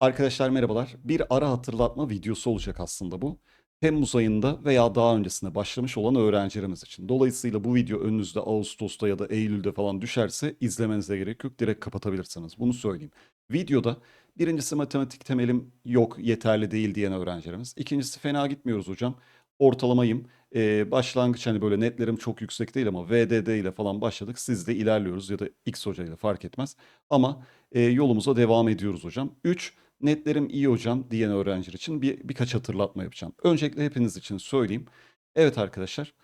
Arkadaşlar merhabalar. Bir ara hatırlatma videosu olacak aslında bu. Temmuz ayında veya daha öncesinde başlamış olan öğrencilerimiz için. Dolayısıyla bu video önünüzde Ağustos'ta ya da Eylül'de falan düşerse izlemenize gerek yok. Direkt kapatabilirsiniz. Bunu söyleyeyim. Videoda birincisi matematik temelim yok, yeterli değil diyen öğrencilerimiz. İkincisi fena gitmiyoruz hocam. Ortalamayım. Ee, başlangıç hani böyle netlerim çok yüksek değil ama VDD ile falan başladık. Siz de ilerliyoruz ya da X hoca ile fark etmez. Ama e, yolumuza devam ediyoruz hocam. 3 netlerim iyi hocam diyen öğrenciler için bir, birkaç hatırlatma yapacağım. Öncelikle hepiniz için söyleyeyim. Evet arkadaşlar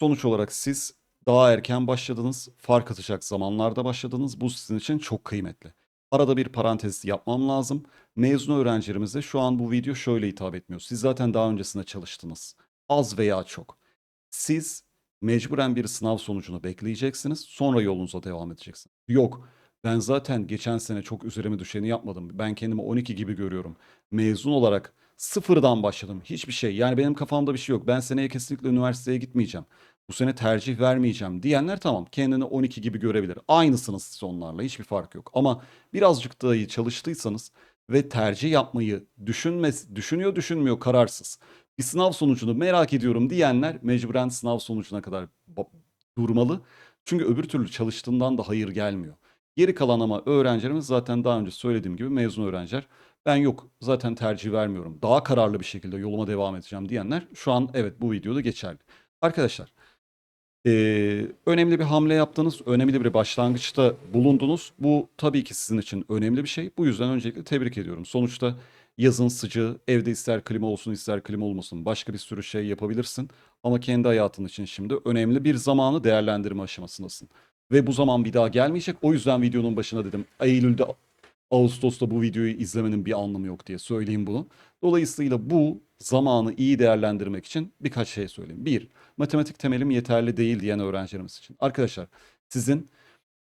sonuç olarak siz daha erken başladınız, fark atacak zamanlarda başladınız. Bu sizin için çok kıymetli. Arada bir parantez yapmam lazım. Mezun öğrencilerimize şu an bu video şöyle hitap etmiyor. Siz zaten daha öncesinde çalıştınız. Az veya çok. Siz mecburen bir sınav sonucunu bekleyeceksiniz. Sonra yolunuza devam edeceksiniz. Yok ben zaten geçen sene çok üzerime düşeni yapmadım. Ben kendimi 12 gibi görüyorum. Mezun olarak sıfırdan başladım. Hiçbir şey. Yani benim kafamda bir şey yok. Ben seneye kesinlikle üniversiteye gitmeyeceğim. Bu sene tercih vermeyeceğim diyenler tamam kendini 12 gibi görebilir. Aynısınız siz onlarla hiçbir fark yok. Ama birazcık daha iyi çalıştıysanız ve tercih yapmayı düşünmez, düşünüyor düşünmüyor kararsız. Bir sınav sonucunu merak ediyorum diyenler mecburen sınav sonucuna kadar durmalı. Çünkü öbür türlü çalıştığından da hayır gelmiyor. Geri kalan ama öğrencilerimiz zaten daha önce söylediğim gibi mezun öğrenciler. Ben yok zaten tercih vermiyorum. Daha kararlı bir şekilde yoluma devam edeceğim diyenler şu an evet bu videoda geçerli. Arkadaşlar eee, önemli bir hamle yaptınız. Önemli bir başlangıçta bulundunuz. Bu tabii ki sizin için önemli bir şey. Bu yüzden öncelikle tebrik ediyorum. Sonuçta yazın sıcağı, evde ister klima olsun ister klima olmasın başka bir sürü şey yapabilirsin. Ama kendi hayatın için şimdi önemli bir zamanı değerlendirme aşamasındasın. Ve bu zaman bir daha gelmeyecek. O yüzden videonun başına dedim Eylül'de Ağustos'ta bu videoyu izlemenin bir anlamı yok diye söyleyeyim bunu. Dolayısıyla bu zamanı iyi değerlendirmek için birkaç şey söyleyeyim. Bir, matematik temelim yeterli değil diyen öğrencilerimiz için. Arkadaşlar sizin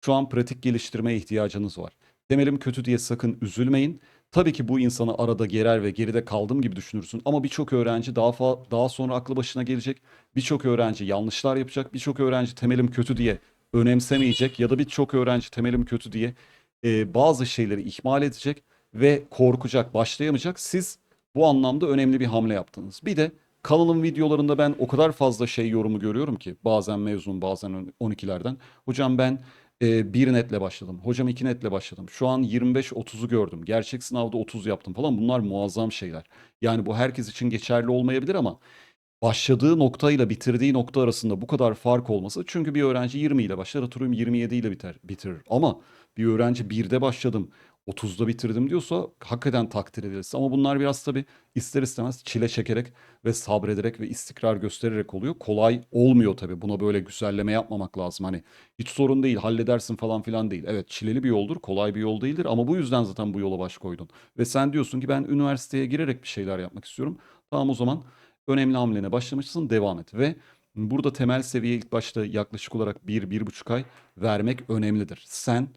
şu an pratik geliştirmeye ihtiyacınız var. Temelim kötü diye sakın üzülmeyin. Tabii ki bu insanı arada gerer ve geride kaldım gibi düşünürsün. Ama birçok öğrenci daha daha sonra aklı başına gelecek. Birçok öğrenci yanlışlar yapacak. Birçok öğrenci temelim kötü diye önemsemeyecek ya da birçok öğrenci temelim kötü diye e, bazı şeyleri ihmal edecek ve korkacak, başlayamayacak. Siz bu anlamda önemli bir hamle yaptınız. Bir de kanalın videolarında ben o kadar fazla şey yorumu görüyorum ki bazen mezun bazen 12'lerden. Hocam ben e, bir netle başladım. Hocam iki netle başladım. Şu an 25-30'u gördüm. Gerçek sınavda 30 yaptım falan. Bunlar muazzam şeyler. Yani bu herkes için geçerli olmayabilir ama başladığı noktayla bitirdiği nokta arasında bu kadar fark olması. Çünkü bir öğrenci 20 ile başlar atıyorum 27 ile biter, bitirir. Ama bir öğrenci 1'de başladım 30'da bitirdim diyorsa hakikaten takdir edilirsin. Ama bunlar biraz tabii ister istemez çile çekerek ve sabrederek ve istikrar göstererek oluyor. Kolay olmuyor tabii. Buna böyle güzelleme yapmamak lazım. Hani hiç sorun değil halledersin falan filan değil. Evet çileli bir yoldur kolay bir yol değildir ama bu yüzden zaten bu yola baş koydun. Ve sen diyorsun ki ben üniversiteye girerek bir şeyler yapmak istiyorum. Tamam o zaman önemli hamlene başlamışsın devam et. Ve burada temel seviye ilk başta yaklaşık olarak 1-1,5 ay vermek önemlidir. Sen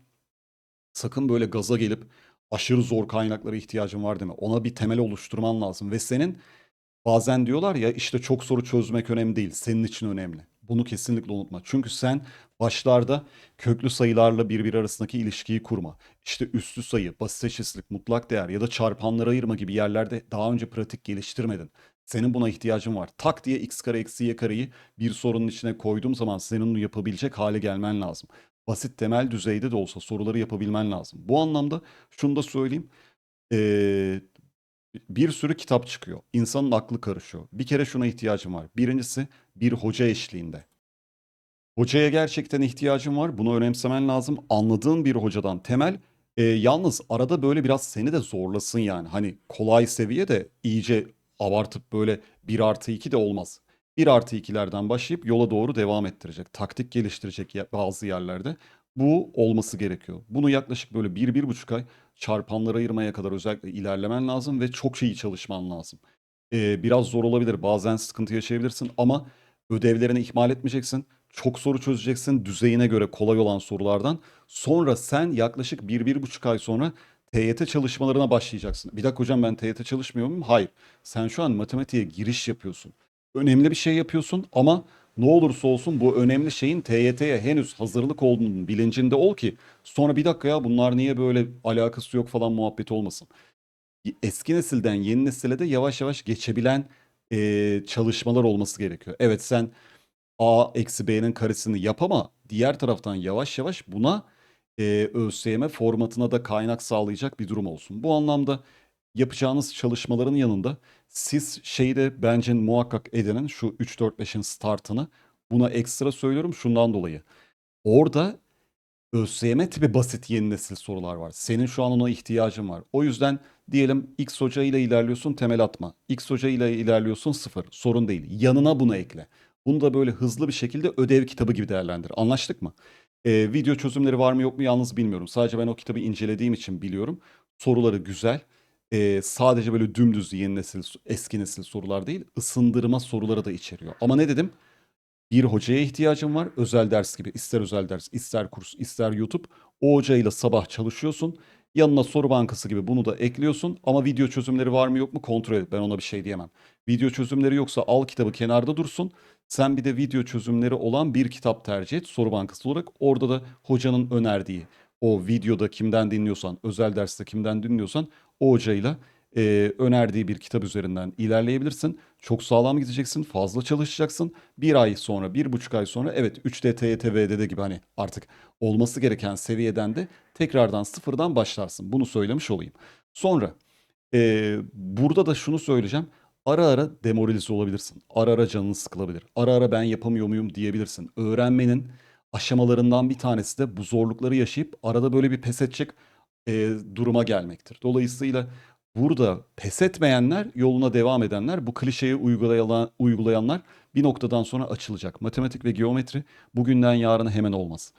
sakın böyle gaza gelip aşırı zor kaynaklara ihtiyacın var deme. Ona bir temel oluşturman lazım ve senin bazen diyorlar ya işte çok soru çözmek önemli değil. Senin için önemli. Bunu kesinlikle unutma. Çünkü sen başlarda köklü sayılarla birbiri arasındaki ilişkiyi kurma. İşte üslü sayı, basit eşitsizlik, mutlak değer ya da çarpanları ayırma gibi yerlerde daha önce pratik geliştirmedin. Senin buna ihtiyacın var. Tak diye x kare eksi y kareyi bir sorunun içine koyduğum zaman senin onu yapabilecek hale gelmen lazım basit temel düzeyde de olsa soruları yapabilmen lazım. Bu anlamda şunu da söyleyeyim. Ee, bir sürü kitap çıkıyor. İnsanın aklı karışıyor. Bir kere şuna ihtiyacım var. Birincisi bir hoca eşliğinde. Hocaya gerçekten ihtiyacın var. Bunu önemsemen lazım. Anladığın bir hocadan temel. Ee, yalnız arada böyle biraz seni de zorlasın yani. Hani kolay seviye de iyice abartıp böyle 1 artı 2 de olmaz. 1 artı 2'lerden başlayıp yola doğru devam ettirecek. Taktik geliştirecek bazı yerlerde. Bu olması gerekiyor. Bunu yaklaşık böyle 1-1,5 ay çarpanlara ayırmaya kadar özellikle ilerlemen lazım ve çok iyi çalışman lazım. Ee, biraz zor olabilir. Bazen sıkıntı yaşayabilirsin ama ödevlerini ihmal etmeyeceksin. Çok soru çözeceksin düzeyine göre kolay olan sorulardan. Sonra sen yaklaşık 1-1,5 ay sonra TYT çalışmalarına başlayacaksın. Bir dakika hocam ben TYT çalışmıyor muyum? Hayır. Sen şu an matematiğe giriş yapıyorsun önemli bir şey yapıyorsun ama Ne olursa olsun bu önemli şeyin TYT'ye henüz hazırlık olduğunun bilincinde ol ki sonra bir dakika ya bunlar niye böyle alakası yok falan muhabbeti olmasın. Eski nesilden yeni nesile de yavaş yavaş geçebilen e, çalışmalar olması gerekiyor. Evet sen A eksi B'nin karesini yap ama diğer taraftan yavaş yavaş buna e, ÖSYM formatına da kaynak sağlayacak bir durum olsun. Bu anlamda yapacağınız çalışmaların yanında siz şeyde bence muhakkak edenin şu 3-4-5'in startını buna ekstra söylüyorum şundan dolayı. Orada ÖSYM tipi basit yeni nesil sorular var. Senin şu an ona ihtiyacın var. O yüzden diyelim X hoca ile ilerliyorsun temel atma. X hoca ile ilerliyorsun sıfır. Sorun değil. Yanına bunu ekle. Bunu da böyle hızlı bir şekilde ödev kitabı gibi değerlendir. Anlaştık mı? Ee, video çözümleri var mı yok mu yalnız bilmiyorum. Sadece ben o kitabı incelediğim için biliyorum. Soruları güzel. Ee, sadece böyle dümdüz yeni nesil, eski nesil sorular değil, ısındırma soruları da içeriyor. Ama ne dedim? Bir hocaya ihtiyacın var. Özel ders gibi. ister özel ders, ister kurs, ister YouTube. O hocayla sabah çalışıyorsun. Yanına soru bankası gibi bunu da ekliyorsun. Ama video çözümleri var mı yok mu kontrol et. Ben ona bir şey diyemem. Video çözümleri yoksa al kitabı kenarda dursun. Sen bir de video çözümleri olan bir kitap tercih et soru bankası olarak. Orada da hocanın önerdiği o videoda kimden dinliyorsan, özel derste kimden dinliyorsan o hocayla e, önerdiği bir kitap üzerinden ilerleyebilirsin. Çok sağlam gideceksin, fazla çalışacaksın. Bir ay sonra, bir buçuk ay sonra evet 3D, TYT, VDD gibi hani artık olması gereken seviyeden de tekrardan sıfırdan başlarsın. Bunu söylemiş olayım. Sonra e, burada da şunu söyleyeceğim. Ara ara demoralize olabilirsin. Ara ara canın sıkılabilir. Ara ara ben yapamıyor muyum diyebilirsin. Öğrenmenin aşamalarından bir tanesi de bu zorlukları yaşayıp arada böyle bir pes edecek e, duruma gelmektir. Dolayısıyla burada pes etmeyenler, yoluna devam edenler, bu klişeyi uygulayan, uygulayanlar bir noktadan sonra açılacak. Matematik ve geometri bugünden yarına hemen olmaz.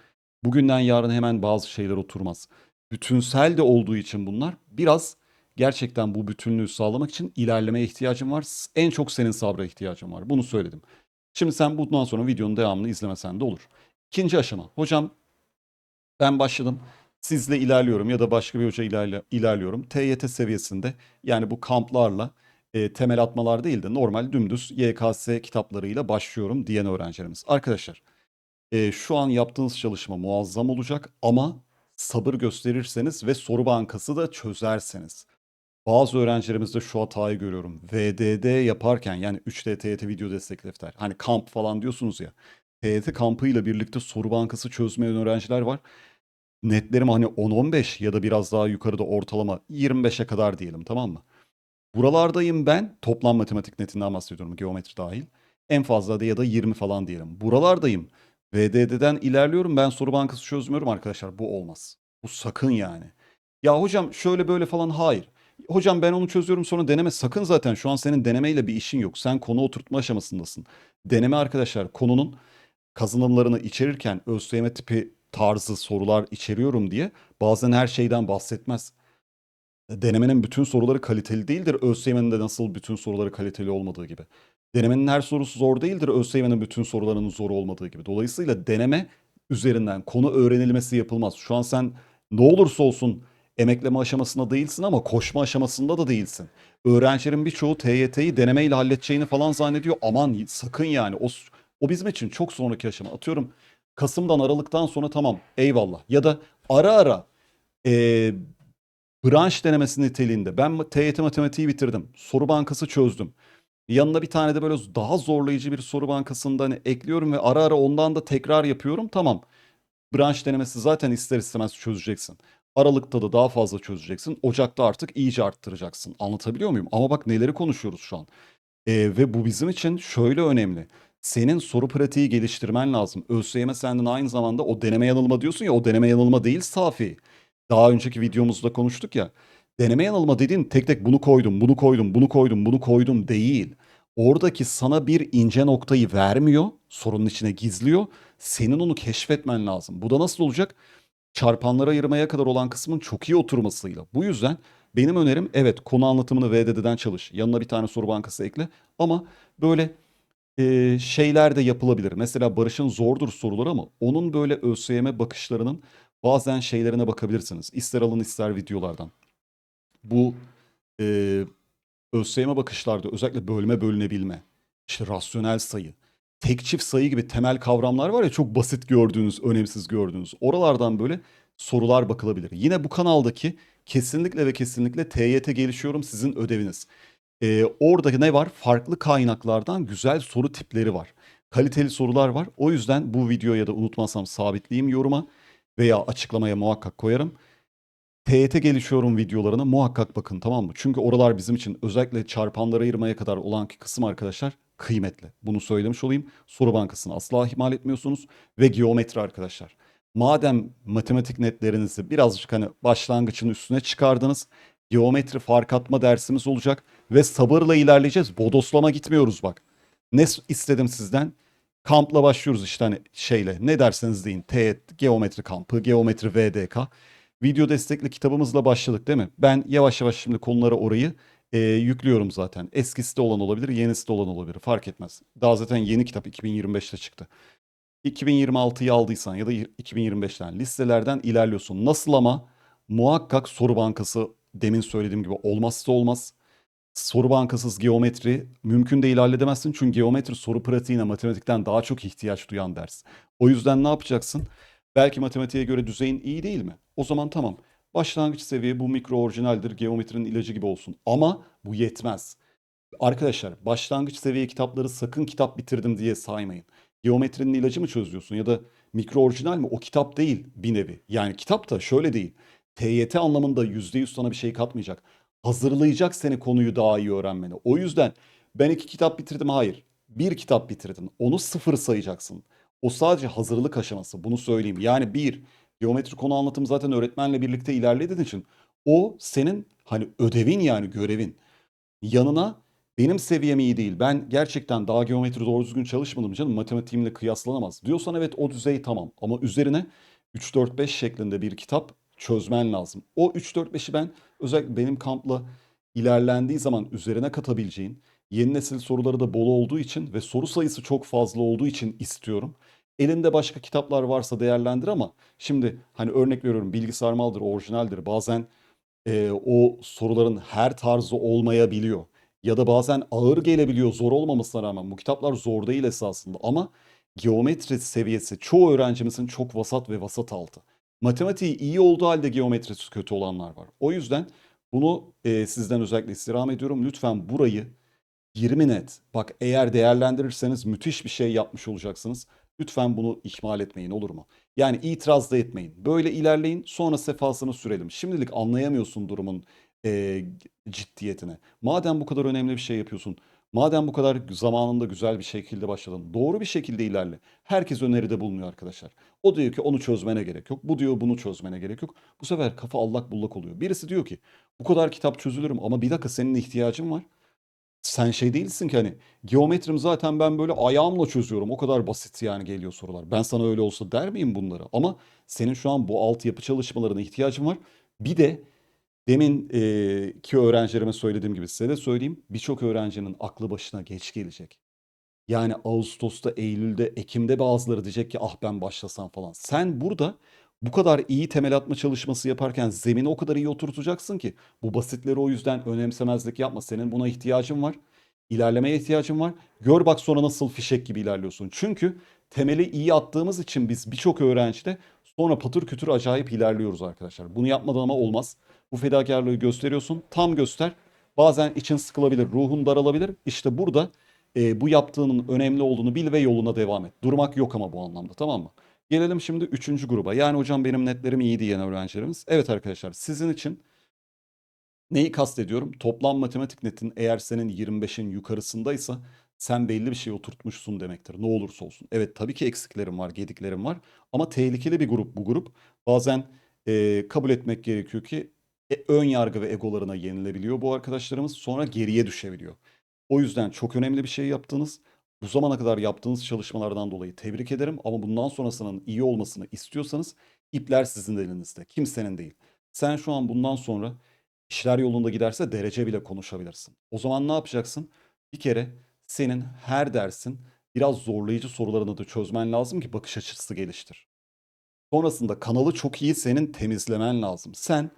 Bugünden yarına hemen bazı şeyler oturmaz. Bütünsel de olduğu için bunlar biraz gerçekten bu bütünlüğü sağlamak için ilerlemeye ihtiyacın var. En çok senin sabra ihtiyacın var. Bunu söyledim. Şimdi sen bundan sonra videonun devamını izlemesen de olur. İkinci aşama. Hocam ben başladım. Sizle ilerliyorum ya da başka bir hoca ilerle, ilerliyorum. TYT seviyesinde yani bu kamplarla e, temel atmalar değil de normal dümdüz YKS kitaplarıyla başlıyorum diyen öğrencilerimiz. Arkadaşlar e, şu an yaptığınız çalışma muazzam olacak ama sabır gösterirseniz ve soru bankası da çözerseniz. Bazı öğrencilerimizde şu hatayı görüyorum. VDD yaparken yani 3D TYT video destek defter. Hani kamp falan diyorsunuz ya. TYT kampıyla birlikte soru bankası çözmeyen öğrenciler var. Netlerim hani 10-15 ya da biraz daha yukarıda ortalama 25'e kadar diyelim tamam mı? Buralardayım ben. Toplam matematik netinden bahsediyorum geometri dahil. En fazla da ya da 20 falan diyelim. Buralardayım. VDD'den ilerliyorum. Ben soru bankası çözmüyorum arkadaşlar. Bu olmaz. Bu sakın yani. Ya hocam şöyle böyle falan hayır. Hocam ben onu çözüyorum sonra deneme sakın zaten şu an senin denemeyle bir işin yok. Sen konu oturtma aşamasındasın. Deneme arkadaşlar konunun kazanımlarını içerirken ÖSYM tipi tarzı sorular içeriyorum diye bazen her şeyden bahsetmez. Denemenin bütün soruları kaliteli değildir. ÖSYM'nin de nasıl bütün soruları kaliteli olmadığı gibi. Denemenin her sorusu zor değildir. ÖSYM'nin bütün sorularının zor olmadığı gibi. Dolayısıyla deneme üzerinden konu öğrenilmesi yapılmaz. Şu an sen ne olursa olsun emekleme aşamasında değilsin ama koşma aşamasında da değilsin. Öğrencilerin birçoğu TYT'yi denemeyle halledeceğini falan zannediyor. Aman sakın yani o, o bizim için çok sonraki aşama. Atıyorum Kasım'dan Aralık'tan sonra tamam eyvallah. Ya da ara ara e, branş denemesi niteliğinde ben TYT matematiği bitirdim. Soru bankası çözdüm. Yanına bir tane de böyle daha zorlayıcı bir soru bankasında hani ekliyorum ve ara ara ondan da tekrar yapıyorum. Tamam. Branş denemesi zaten ister istemez çözeceksin. Aralıkta da daha fazla çözeceksin. Ocakta artık iyice arttıracaksın. Anlatabiliyor muyum? Ama bak neleri konuşuyoruz şu an. Ee, ve bu bizim için şöyle önemli. Senin soru pratiği geliştirmen lazım. ÖSYM senden aynı zamanda o deneme yanılma diyorsun ya o deneme yanılma değil safi. Daha önceki videomuzda konuştuk ya. Deneme yanılma dediğin tek tek bunu koydum, bunu koydum, bunu koydum, bunu koydum değil. Oradaki sana bir ince noktayı vermiyor, sorunun içine gizliyor. Senin onu keşfetmen lazım. Bu da nasıl olacak? Çarpanlara ayırmaya kadar olan kısmın çok iyi oturmasıyla. Bu yüzden benim önerim evet konu anlatımını VDD'den çalış. Yanına bir tane soru bankası ekle. Ama böyle e, şeyler de yapılabilir. Mesela Barış'ın zordur soruları ama onun böyle ÖSYM bakışlarının bazen şeylerine bakabilirsiniz. İster alın ister videolardan. Bu e, ÖSYM bakışlarda özellikle bölme bölünebilme, işte rasyonel sayı, tek çift sayı gibi temel kavramlar var ya çok basit gördüğünüz, önemsiz gördüğünüz. Oralardan böyle sorular bakılabilir. Yine bu kanaldaki kesinlikle ve kesinlikle TYT gelişiyorum sizin ödeviniz. Ee, orada ne var? Farklı kaynaklardan güzel soru tipleri var. Kaliteli sorular var. O yüzden bu videoya da unutmazsam sabitleyeyim yoruma veya açıklamaya muhakkak koyarım. TYT gelişiyorum videolarına muhakkak bakın tamam mı? Çünkü oralar bizim için özellikle çarpanlara ayırmaya kadar olan kısım arkadaşlar kıymetli. Bunu söylemiş olayım. Soru bankasını asla ihmal etmiyorsunuz ve geometri arkadaşlar. Madem matematik netlerinizi birazcık hani başlangıçın üstüne çıkardınız. Geometri fark atma dersimiz olacak ve sabırla ilerleyeceğiz. Bodoslama gitmiyoruz bak. Ne istedim sizden? Kampla başlıyoruz işte hani şeyle ne derseniz deyin. TET, geometri kampı, geometri VDK. Video destekli kitabımızla başladık değil mi? Ben yavaş yavaş şimdi konulara orayı e, yüklüyorum zaten. Eskisi de olan olabilir, yenisi de olan olabilir. Fark etmez. Daha zaten yeni kitap 2025'te çıktı. 2026'yı aldıysan ya da 2025'ten listelerden ilerliyorsun. Nasıl ama muhakkak soru bankası demin söylediğim gibi olmazsa olmaz. Soru bankasız geometri mümkün değil halledemezsin. Çünkü geometri soru pratiğine matematikten daha çok ihtiyaç duyan ders. O yüzden ne yapacaksın? Belki matematiğe göre düzeyin iyi değil mi? O zaman tamam. Başlangıç seviye bu mikro orijinaldir, geometrinin ilacı gibi olsun. Ama bu yetmez. Arkadaşlar başlangıç seviye kitapları sakın kitap bitirdim diye saymayın. Geometrinin ilacı mı çözüyorsun ya da mikro orijinal mi? O kitap değil bir nevi. Yani kitap da şöyle değil. TYT anlamında %100 sana bir şey katmayacak. Hazırlayacak seni konuyu daha iyi öğrenmeni. O yüzden ben iki kitap bitirdim. Hayır. Bir kitap bitirdin. Onu sıfır sayacaksın. O sadece hazırlık aşaması. Bunu söyleyeyim. Yani bir, geometri konu anlatımı zaten öğretmenle birlikte ilerlediğin için o senin hani ödevin yani görevin. Yanına benim seviyem iyi değil. Ben gerçekten daha geometri doğru düzgün çalışmadım canım. Matematiğimle kıyaslanamaz. Diyorsan evet o düzey tamam. Ama üzerine 3-4-5 şeklinde bir kitap çözmen lazım. O 3-4-5'i ben özellikle benim kampla ilerlendiği zaman üzerine katabileceğin yeni nesil soruları da bol olduğu için ve soru sayısı çok fazla olduğu için istiyorum. Elinde başka kitaplar varsa değerlendir ama şimdi hani örnek veriyorum bilgisayar maldır, orijinaldir. Bazen e, o soruların her tarzı olmayabiliyor. Ya da bazen ağır gelebiliyor zor olmamasına rağmen. Bu kitaplar zor değil esasında ama geometri seviyesi çoğu öğrencimizin çok vasat ve vasat altı. Matematiği iyi olduğu halde geometrisi kötü olanlar var. O yüzden bunu e, sizden özellikle istirham ediyorum. Lütfen burayı 20 net. Bak eğer değerlendirirseniz müthiş bir şey yapmış olacaksınız. Lütfen bunu ihmal etmeyin olur mu? Yani itiraz da etmeyin. Böyle ilerleyin sonra sefasını sürelim. Şimdilik anlayamıyorsun durumun e, ciddiyetine. Madem bu kadar önemli bir şey yapıyorsun, madem bu kadar zamanında güzel bir şekilde başladın, doğru bir şekilde ilerle. Herkes öneride bulunuyor arkadaşlar. O diyor ki onu çözmene gerek yok. Bu diyor bunu çözmene gerek yok. Bu sefer kafa allak bullak oluyor. Birisi diyor ki bu kadar kitap çözülürüm ama bir dakika senin ihtiyacın var. Sen şey değilsin ki hani geometrim zaten ben böyle ayağımla çözüyorum. O kadar basit yani geliyor sorular. Ben sana öyle olsa der miyim bunları? Ama senin şu an bu altyapı çalışmalarına ihtiyacın var. Bir de demin eee, ki öğrencilerime söylediğim gibi size de söyleyeyim. Birçok öğrencinin aklı başına geç gelecek. Yani Ağustos'ta, Eylül'de, Ekim'de bazıları diyecek ki ah ben başlasam falan. Sen burada bu kadar iyi temel atma çalışması yaparken zemini o kadar iyi oturtacaksın ki bu basitleri o yüzden önemsemezlik yapma. Senin buna ihtiyacın var. İlerlemeye ihtiyacın var. Gör bak sonra nasıl fişek gibi ilerliyorsun. Çünkü temeli iyi attığımız için biz birçok öğrencide sonra patır kütür acayip ilerliyoruz arkadaşlar. Bunu yapmadan ama olmaz. Bu fedakarlığı gösteriyorsun. Tam göster. Bazen için sıkılabilir, ruhun daralabilir. İşte burada e, bu yaptığının önemli olduğunu bil ve yoluna devam et. Durmak yok ama bu anlamda tamam mı? Gelelim şimdi üçüncü gruba. Yani hocam benim netlerim iyi diyen öğrencilerimiz. Evet arkadaşlar sizin için neyi kastediyorum? Toplam matematik netin eğer senin 25'in yukarısındaysa sen belli bir şey oturtmuşsun demektir. Ne olursa olsun. Evet tabii ki eksiklerim var, gediklerim var. Ama tehlikeli bir grup bu grup. Bazen e, kabul etmek gerekiyor ki e, ön yargı ve egolarına yenilebiliyor bu arkadaşlarımız. Sonra geriye düşebiliyor. O yüzden çok önemli bir şey yaptınız. Bu zamana kadar yaptığınız çalışmalardan dolayı tebrik ederim ama bundan sonrasının iyi olmasını istiyorsanız ipler sizin elinizde, kimsenin değil. Sen şu an bundan sonra işler yolunda giderse derece bile konuşabilirsin. O zaman ne yapacaksın? Bir kere senin her dersin biraz zorlayıcı sorularını da çözmen lazım ki bakış açısı geliştir. Sonrasında kanalı çok iyi senin temizlemen lazım. Sen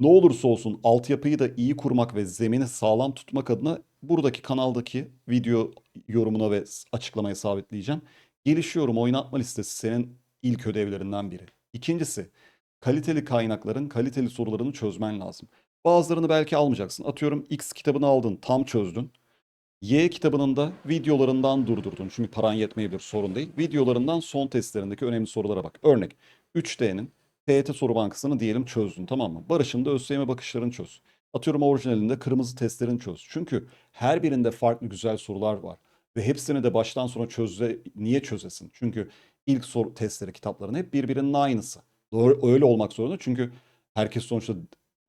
ne olursa olsun altyapıyı da iyi kurmak ve zemini sağlam tutmak adına buradaki kanaldaki video yorumuna ve açıklamaya sabitleyeceğim. Gelişiyorum oynatma listesi senin ilk ödevlerinden biri. İkincisi kaliteli kaynakların kaliteli sorularını çözmen lazım. Bazılarını belki almayacaksın. Atıyorum X kitabını aldın tam çözdün. Y kitabının da videolarından durdurdun. Çünkü paran yetmeyebilir sorun değil. Videolarından son testlerindeki önemli sorulara bak. Örnek 3D'nin TYT soru bankasını diyelim çözdün tamam mı? Barış'ın da ÖSYM bakışlarını çöz. Atıyorum orijinalinde kırmızı testlerini çöz. Çünkü her birinde farklı güzel sorular var. Ve hepsini de baştan sona çöze, niye çözesin? Çünkü ilk soru testleri kitapların hep birbirinin aynısı. Doğru, öyle olmak zorunda çünkü herkes sonuçta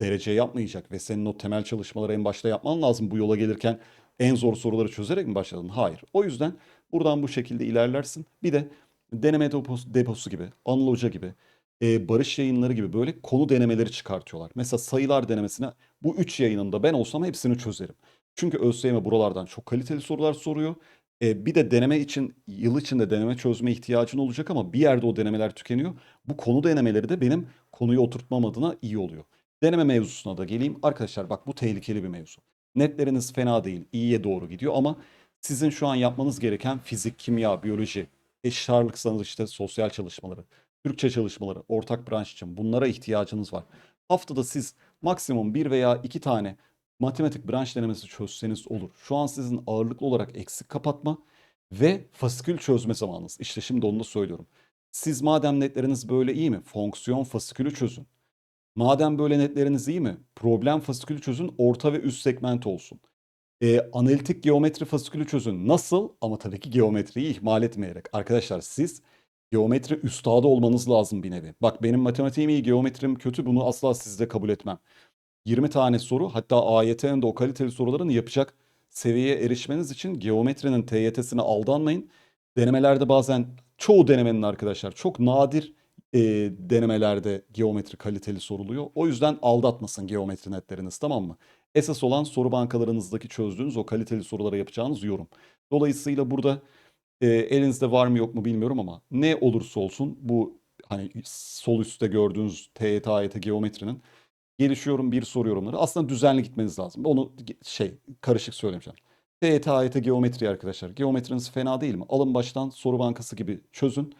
derece yapmayacak ve senin o temel çalışmaları en başta yapman lazım. Bu yola gelirken en zor soruları çözerek mi başladın? Hayır. O yüzden buradan bu şekilde ilerlersin. Bir de deneme deposu, deposu gibi, Anıl Hoca gibi, e, Barış yayınları gibi böyle konu denemeleri çıkartıyorlar. Mesela sayılar denemesine bu üç yayınında ben olsam hepsini çözerim. Çünkü ÖSYM buralardan çok kaliteli sorular soruyor. E, bir de deneme için yıl içinde deneme çözme ihtiyacın olacak ama bir yerde o denemeler tükeniyor. Bu konu denemeleri de benim konuyu oturtmam adına iyi oluyor. Deneme mevzusuna da geleyim. Arkadaşlar bak bu tehlikeli bir mevzu. Netleriniz fena değil, iyiye doğru gidiyor ama sizin şu an yapmanız gereken fizik, kimya, biyoloji, eşit ağırlıksanız işte sosyal çalışmaları, Türkçe çalışmaları, ortak branş için bunlara ihtiyacınız var. Haftada siz maksimum bir veya iki tane matematik branş denemesi çözseniz olur. Şu an sizin ağırlıklı olarak eksik kapatma ve fasikül çözme zamanınız. İşte şimdi onu da söylüyorum. Siz madem netleriniz böyle iyi mi? Fonksiyon fasikülü çözün. Madem böyle netleriniz iyi mi? Problem fasikülü çözün, orta ve üst segment olsun. Ee, analitik geometri fasikülü çözün. Nasıl? Ama tabii ki geometriyi ihmal etmeyerek. Arkadaşlar siz geometri üstadı olmanız lazım bir nevi. Bak benim matematiğim iyi, geometrim kötü bunu asla sizde kabul etmem. 20 tane soru hatta AYT'nin de o kaliteli soruların yapacak seviyeye erişmeniz için geometrinin TYT'sine aldanmayın. Denemelerde bazen çoğu denemenin arkadaşlar çok nadir e, denemelerde geometri kaliteli soruluyor. O yüzden aldatmasın geometri netleriniz tamam mı? Esas olan soru bankalarınızdaki çözdüğünüz o kaliteli sorulara yapacağınız yorum. Dolayısıyla burada e, elinizde var mı yok mu bilmiyorum ama ne olursa olsun bu hani sol üstte gördüğünüz TYT, AYT geometrinin gelişiyorum bir soru yorumları. Aslında düzenli gitmeniz lazım. Onu şey karışık söylemeyeceğim. TYT, AYT geometri arkadaşlar. Geometriniz fena değil mi? Alın baştan soru bankası gibi çözün.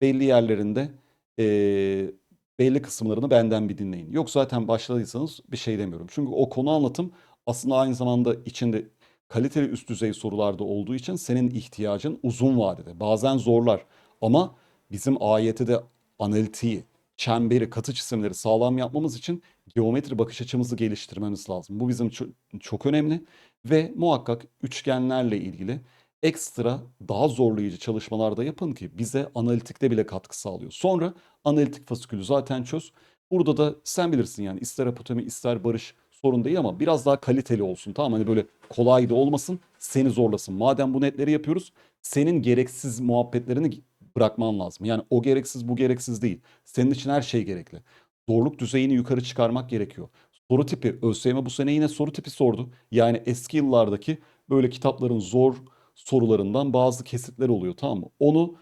Belli yerlerinde eee, belli kısımlarını benden bir dinleyin. Yok zaten başladıysanız bir şey demiyorum. Çünkü o konu anlatım aslında aynı zamanda içinde kaliteli üst düzey sorularda olduğu için senin ihtiyacın uzun vadede. Bazen zorlar ama bizim AYT'de analitiği, çemberi, katı cisimleri sağlam yapmamız için geometri bakış açımızı geliştirmemiz lazım. Bu bizim ço- çok önemli ve muhakkak üçgenlerle ilgili ekstra daha zorlayıcı çalışmalar da yapın ki bize analitikte bile katkı sağlıyor. Sonra analitik fasikülü zaten çöz. Burada da sen bilirsin yani ister apotemi ister barış sorun değil ama biraz daha kaliteli olsun tamam? Hani böyle kolay da olmasın seni zorlasın. Madem bu netleri yapıyoruz senin gereksiz muhabbetlerini bırakman lazım. Yani o gereksiz bu gereksiz değil. Senin için her şey gerekli. Zorluk düzeyini yukarı çıkarmak gerekiyor. Soru tipi ÖSYM bu sene yine soru tipi sordu. Yani eski yıllardaki böyle kitapların zor sorularından bazı kesitler oluyor tamam mı? Onu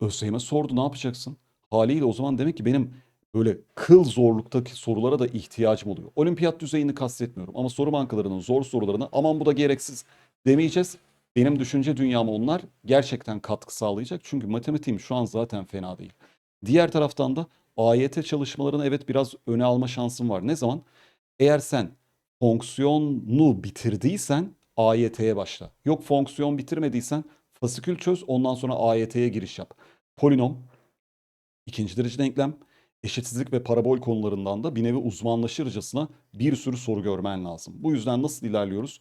ÖSYM sordu ne yapacaksın? Haliyle o zaman demek ki benim böyle kıl zorluktaki sorulara da ihtiyacım oluyor. Olimpiyat düzeyini kastetmiyorum ama soru bankalarının zor sorularına aman bu da gereksiz demeyeceğiz. Benim düşünce dünyama onlar gerçekten katkı sağlayacak. Çünkü matematiğim şu an zaten fena değil. Diğer taraftan da AYT çalışmalarını evet biraz öne alma şansım var. Ne zaman? Eğer sen fonksiyonu bitirdiysen AYT'ye başla. Yok fonksiyon bitirmediysen fasikül çöz ondan sonra AYT'ye giriş yap. Polinom, ikinci derece denklem, eşitsizlik ve parabol konularından da bir nevi uzmanlaşırcasına bir sürü soru görmen lazım. Bu yüzden nasıl ilerliyoruz?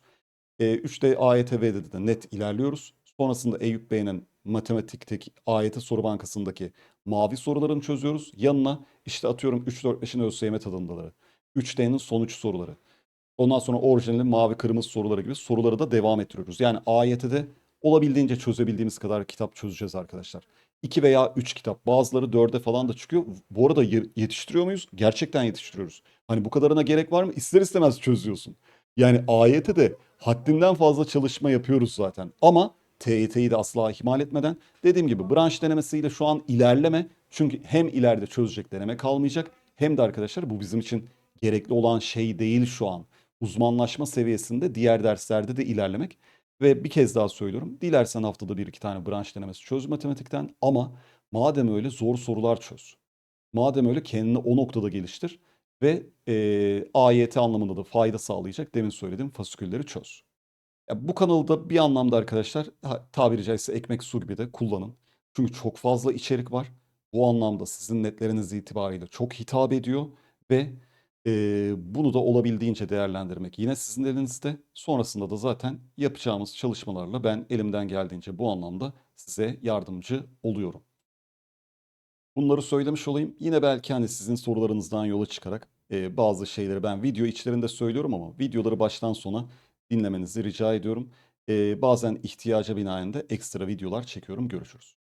E, 3D AYT-V'de de net ilerliyoruz. Sonrasında Eyüp Bey'in matematikteki AYT soru bankasındaki mavi sorularını çözüyoruz. Yanına işte atıyorum 3-4-5'in ÖSYM tadındaları. 3D'nin sonuç soruları. Ondan sonra orijinali mavi kırmızı soruları gibi soruları da devam ettiriyoruz. Yani AYT'de olabildiğince çözebildiğimiz kadar kitap çözeceğiz arkadaşlar. 2 veya 3 kitap. Bazıları 4'e falan da çıkıyor. Bu arada ye- yetiştiriyor muyuz? Gerçekten yetiştiriyoruz. Hani bu kadarına gerek var mı? İster istemez çözüyorsun. Yani AYT'de haddinden fazla çalışma yapıyoruz zaten. Ama TYT'yi de asla ihmal etmeden dediğim gibi branş denemesiyle şu an ilerleme. Çünkü hem ileride çözecek deneme kalmayacak hem de arkadaşlar bu bizim için gerekli olan şey değil şu an. uzmanlaşma seviyesinde diğer derslerde de ilerlemek. Ve bir kez daha söylüyorum. Dilersen haftada bir iki tane branş denemesi çöz matematikten ama madem öyle zor sorular çöz. Madem öyle kendini o noktada geliştir ve eee AYT anlamında da fayda sağlayacak demin söylediğim fasikülleri çöz. Ya bu kanalı da bir anlamda arkadaşlar tabiri caizse ekmek su gibi de kullanın. Çünkü çok fazla içerik var. Bu anlamda sizin netleriniz itibariyle çok hitap ediyor ve eee, bunu da olabildiğince değerlendirmek yine sizin elinizde. Sonrasında da zaten yapacağımız çalışmalarla ben elimden geldiğince bu anlamda size yardımcı oluyorum. Bunları söylemiş olayım. Yine belki hani sizin sorularınızdan yola çıkarak e, bazı şeyleri ben video içlerinde söylüyorum ama videoları baştan sona dinlemenizi rica ediyorum. E, bazen ihtiyaca binaen de ekstra videolar çekiyorum. Görüşürüz.